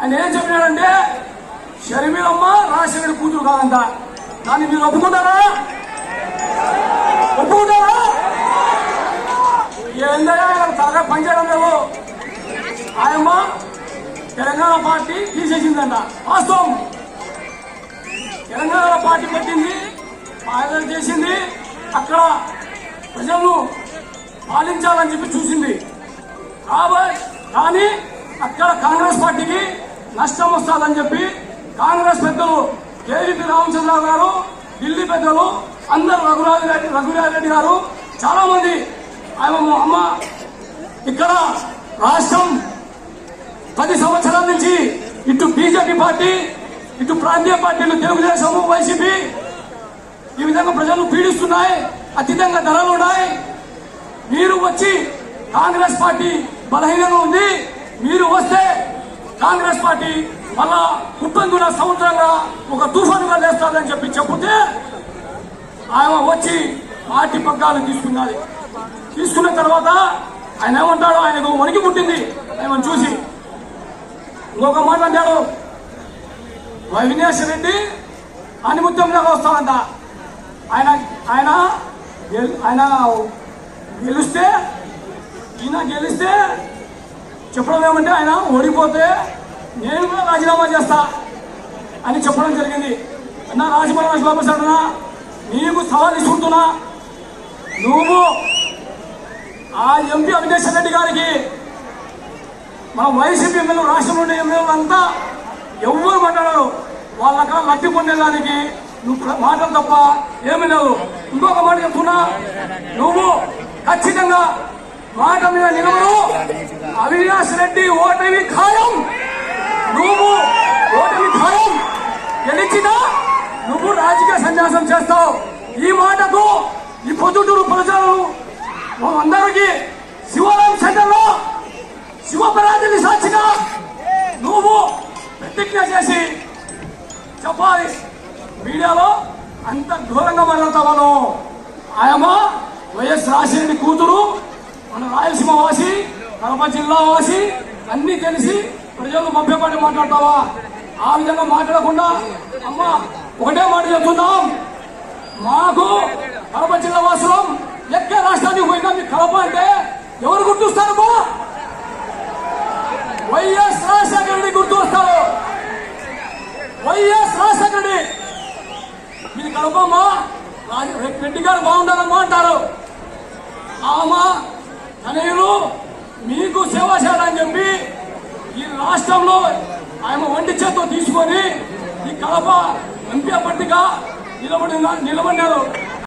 ఆయన ఏం చెప్పినాడంటే షర్మిలమ్మ రాజశేఖర్ కూతురు కాదంట. దాన్ని మీరు ఒప్పుకుంటారా? ఒప్పుకుంటారా? ఏందయ్యా త్వరగా పనిచేయడం లేవు ఆయమ్మ తెలంగాణ పార్టీ తీసేసిందంట. వాస్తవం. తెలంగాణ పార్టీ పెట్టింది పాలన చేసింది అక్కడ ప్రజలను పాలించాలని చెప్పి చూసింది. కాబట్టి కానీ అక్కడ కాంగ్రెస్ పార్టీకి నష్టం వస్తుందని చెప్పి కాంగ్రెస్ పెద్దలు కేవీపీ రామచంద్రరావు గారు ఢిల్లీ పెద్దలు అందరు రఘురాజు రెడ్డి రఘురాజరెడ్డి గారు చాలా మంది ఆయన అమ్మ. ఇక్కడ రాష్ట్రం పది సంవత్సరాల నుంచి ఇటు బీజేపీ పార్టీ ఇటు ప్రాంతీయ పార్టీలు తెలుగుదేశం వైసీపీ ఈ విధంగా ప్రజలు పీడిస్తున్నాయి అతీతంగా ధరలు ఉన్నాయి. మీరు వచ్చి కాంగ్రెస్ పార్టీ బలహీనంగా ఉంది మీరు వస్తే కాంగ్రెస్ పార్టీ మళ్ళా ఉప్పందున సముద్రంగా ఒక తుఫానుగా లేస్తాదని చెప్పి చెబితే ఆయన వచ్చి పార్టీ పగ్గాలు తీసుకున్నది తీసుకున్న తర్వాత ఆయన ఏమంటాడు ఆయనకు వణికి పుట్టింది. ఆయన చూసి ఇంకొక మాట అంటాడు అవినాష్ రెడ్డి అనిముత్యంగా వస్తాడంట ఆయన ఆయన ఆయన గెలిస్తే ఈయన గెలిస్తే చెప్పడం ఏమంటే ఆయన ఓడిపోతే నేను కూడా రాజీనామా చేస్తా అని చెప్పడం జరిగింది. అన్న రాజమహారాజు బాబు సార్ నీకు సవాల్ ఇస్తుంటున్నా. నువ్వు ఆ ఎంపీ అవినేష్ రెడ్డి గారికి మన వైసీపీ ఎమ్మెల్యే రాష్ట్రంలో ఉండే ఎమ్మెల్యేలు అంతా ఎవరు మాట్లాడరు. వాళ్ళ అక్కడ లబ్ధి పొందేదానికి నువ్వు మాటలు తప్ప ఏమీ లేవు. ఇంకొక మాట చెప్తున్నా. నువ్వు ఖచ్చితంగా మాట మీద నిలబడు. అవినాష్ రెడ్డి ఓటమి ఖాయం. నువ్వు ఓటమి ఖాయం. గెలిచినా నువ్వు రాజకీయ సన్యాసం చేస్తావు. ఈ మాటకు ఈ పొద్దుటూరు ప్రజలు అందరికీ శివాలయం సెంటర్లో శివపరాజుని సాక్షిగా నువ్వు ప్రతిజ్ఞ చేసి చెప్పాలి. మీడియాలో అంత ఘోరంగా మాట్లాడతావాను ఆయమ్మ వైఎస్ రాజశేఖరి కూతురు మన రాయలసీమ వాసి కడప జిల్లా వాసి అన్ని తెలిసి ప్రజలు మభ్యపడి మాట్లాడతావా? ఆ విధంగా మాట్లాడకుండా అమ్మ ఒకటే మాట చెప్తున్నాం. మాకు కడప జిల్లా వాసులం ఎక్కే రాష్ట్రానికి పోయినా మీకు కడప అంటే ఎవరు గుర్తుస్తారు బా వైఎస్ రాజశేఖర రెడ్డి గుర్తు వస్తారు వైఎస్ రాజశేఖర రెడ్డి. మీరు కడపమ్మా రాజ- రెడ్డి గారు బాగుంటారమ్మా అంటారు. ఆమా తనయులు మీకు సేవ చేయాలని చెప్పి ఈ రాష్ట్రంలో ఆయన ఒంటి చేత్తో తీసుకొని ఈ కడప ఎంపీ అభ్యర్థిగా నిలబడి నిలబడినారు.